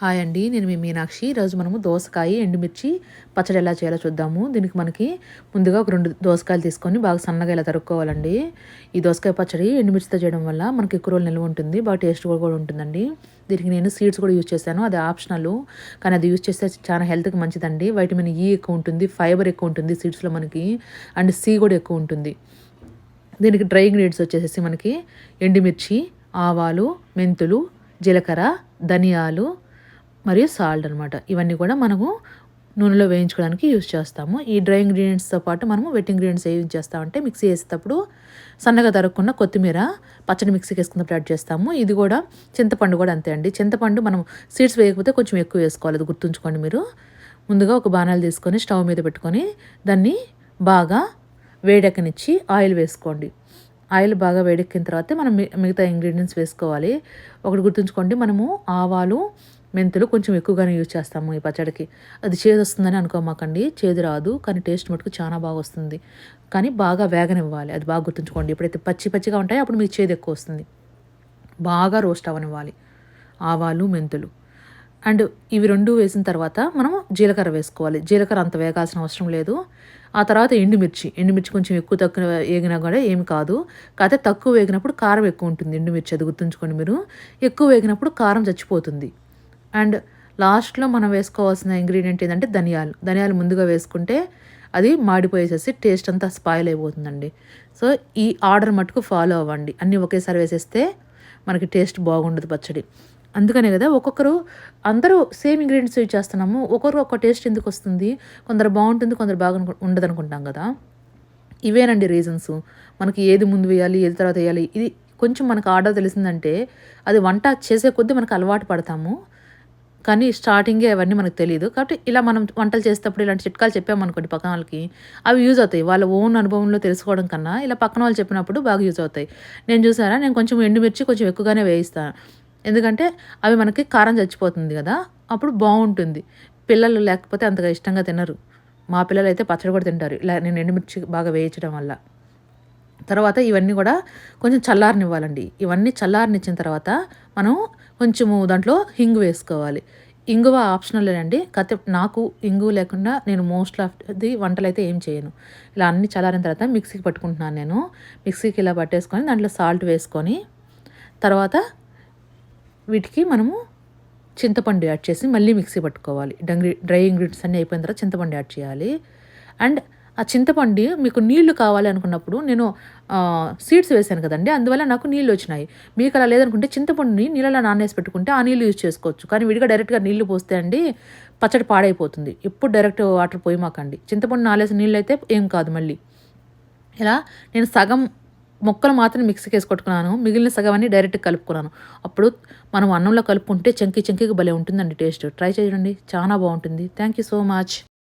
Hi అండి నేను మీ మీనాక్షి. ఈరోజు మనము దోసకాయ ఎండుమిర్చి పచ్చడి ఎలా చేయాలో చూద్దాము. దీనికి మనకి ముందుగా ఒక రెండు దోసకాయలు తీసుకొని బాగా సన్నగా ఇలా తరుక్కోవాలండి. ఈ దోసకాయ పచ్చడి ఎండుమిర్చితో చేయడం వల్ల మనకి ఎక్కువ రోజులు నిల్వ ఉంటుంది బాగా టేస్ట్ కూడా ఉంటుందండి. దీనికి నేను సీడ్స్ కూడా యూజ్ చేశాను అది ఆప్షనల్. కానీ అది యూజ్ చేస్తే చాలా హెల్త్కి మంచిదండి. వైటమిన్ ఈ ఎక్కువ ఉంటుంది ఫైబర్ ఎక్కువ ఉంటుంది సీడ్స్లో మనకి అండ్ సి కూడా ఎక్కువ ఉంటుంది. దీనికి డ్రై ఇంగ్రీడియంట్స్ వచ్చేసి మనకి ఎండుమిర్చి ఆవాలు మెంతులు జీలకర్ర ధనియాలు మరియు సాల్ట్ అనమాట ఇవన్నీ కూడా మనము నూనెలో వేయించుకోవడానికి యూజ్ చేస్తాము. ఈ డ్రై ఇంగ్రీడియంట్స్తో పాటు మనము వెట్ ఇంగ్రీడియంట్స్ ఏం చేస్తామంటే మిక్సీ వేసేటప్పుడు సన్నగా తరుక్కున్న కొత్తిమీర పచ్చడి మిక్సీకి వేసుకున్నప్పుడు యాడ్ చేస్తాము. ఇది కూడా చింతపండు కూడా అంతే అండి. చింతపండు మనం సీడ్స్ వేయకపోతే కొంచెం ఎక్కువ వేసుకోవాలి. అది గుర్తుంచుకోండి మీరు. ముందుగా ఒక బాణాలు తీసుకొని స్టవ్ మీద పెట్టుకొని దాన్ని బాగా వేడెక్కనిచ్చి ఆయిల్ వేసుకోండి. ఆయిల్ బాగా వేడెక్కిన తర్వాత మనం మిగతా ఇంగ్రీడియంట్స్ వేసుకోవాలి. ఒకటి గుర్తుంచుకోండి. మనము ఆవాలు మెంతులు కొంచెం ఎక్కువగానే యూజ్ చేస్తాము ఈ పచ్చడికి. అది చేదు వస్తుందని అనుకోమాకండి. చేదు రాదు కానీ టేస్ట్ మటుకు చాలా బాగా వస్తుంది. కానీ బాగా వేగనివ్వాలి. అది బాగా గుర్తుంచుకోండి. ఎప్పుడైతే పచ్చి పచ్చిగా ఉంటాయో అప్పుడు మీకు చేదు ఎక్కువ వస్తుంది. బాగా రోస్ట్ అవ్వనివ్వాలి ఆవాలు మెంతులు. అండ్ ఇవి రెండు వేసిన తర్వాత మనం జీలకర్ర వేసుకోవాలి. జీలకర్ర అంత వేగాల్సిన అవసరం లేదు. ఆ తర్వాత ఎండుమిర్చి. ఎండుమిర్చి కొంచెం ఎక్కువ తక్కువ వేగినా కూడా ఏమి కాదు. కాకపోతే తక్కువ వేగినప్పుడు కారం ఎక్కువ ఉంటుంది. ఎండుమిర్చి అది గుర్తుంచుకోండి మీరు. ఎక్కువ వేగినప్పుడు కారం చచ్చిపోతుంది. అండ్ లాస్ట్లో మనం వేసుకోవాల్సిన ఇంగ్రీడియంట్ ఏంటంటే ధనియాలు. ధనియాలు ముందుగా వేసుకుంటే అది మాడిపోయేసేసి టేస్ట్ అంతా స్పాయిల్ అయిపోతుందండి. సో ఈ ఆర్డర్ మటుకు ఫాలో అవ్వండి. అన్నీ ఒకేసారి వేసేస్తే మనకి టేస్ట్ బాగుండదు పచ్చడి. అందుకనే కదా ఒక్కొక్కరు అందరూ సేమ్ ఇంగ్రీడియంట్స్ యూజ్ చేస్తున్నాము. ఒక్కొక్కరు ఒక్క టేస్ట్ ఎందుకు వస్తుంది? కొందరు బాగుంటుంది కొందరు బాగా ఉండదు అనుకుంటాం కదా. ఇవేనండి రీజన్స్. మనకి ఏది ముందు వేయాలి ఏది తర్వాత వేయాలి. ఇది కొంచెం మనకు ఆర్డర్ తెలిసిందంటే అది వంట చేసే కొద్దీ మనకు అలవాటు పడతాము. కానీ స్టార్టింగే అవన్నీ మనకు తెలియదు కాబట్టి ఇలా మనం వంటలు చేసేటప్పుడు ఇలాంటి చిట్కాలు చెప్పామనుకోండి పక్కన వాళ్ళకి అవి యూజ్ అవుతాయి. వాళ్ళ ఓన్ అనుభవంలో తెలుసుకోవడం కన్నా ఇలా పక్కన వాళ్ళు చెప్పినప్పుడు బాగా యూజ్ అవుతాయి. నేను చూసారా? నేను కొంచెం ఎండుమిర్చి కొంచెం ఎక్కువగానే వేయిస్తాను ఎందుకంటే అవి మనకి కారం చచ్చిపోతుంది కదా అప్పుడు బాగుంటుంది. పిల్లలు లేకపోతే అంతగా ఇష్టంగా తినరు. మా పిల్లలు అయితే పచ్చడి కూడా తింటారు. ఇలా నేను ఎండుమిర్చి బాగా వేయించడం వల్ల. తర్వాత ఇవన్నీ కూడా కొంచెం చల్లారనివ్వాలండి. ఇవన్నీ చల్లారనిచ్చిన తర్వాత మనం కొంచెము దాంట్లో హింగు వేసుకోవాలి. ఇంగువ ఆప్షనల్ అండి. కత్తి నాకు ఇంగు లేకుండా నేను మోస్ట్ ఆఫ్ ది వంటలు అయితే ఏం చేయను. ఇలా అన్ని చల్లారిన తర్వాత మిక్సీకి పట్టుకుంటున్నాను నేను. మిక్సీకి ఇలా పట్టేసుకొని దాంట్లో సాల్ట్ వేసుకొని తర్వాత వీటికి మనము చింతపండు యాడ్ చేసి మళ్ళీ మిక్సీ పట్టుకోవాలి. డంగ్రీ డ్రై ఇంగ్రీడియంట్స్ అన్నీ అయిపోయిన తర్వాత చింతపండు యాడ్ చేయాలి. అండ్ ఆ చింతపండు మీకు నీళ్ళు కావాలి అనుకున్నప్పుడు నేను సీడ్స్ వేసాను కదండి అందువల్ల నాకు నీళ్ళు వచ్చినాయి. మీకు అలా లేదనుకుంటే చింతపండుని నీళ్ళలో నానేసి పెట్టుకుంటే ఆ నీళ్ళు యూజ్ చేసుకోవచ్చు. కానీ విడిగా డైరెక్ట్గా నీళ్ళు పోస్తే అండి పచ్చడి పాడైపోతుంది. ఎప్పుడు డైరెక్ట్ వాటర్ పోయి మాకండి. చింతపండు నాలేసి నీళ్ళు అయితే ఏం కాదు మళ్ళీ. ఇలా నేను సగం మొక్కలు మాత్రం మిక్సీకి వేసి కొట్టుకున్నాను. మిగిలిన సగం అన్ని డైరెక్ట్ కలుపుకున్నాను. అప్పుడు మనం అన్నంలో కలుపుకుంటే చంకి చంకికి భలే ఉంటుందండి టేస్ట్. ట్రై చేయండి. చాలా బాగుంటుంది. Thank you so much.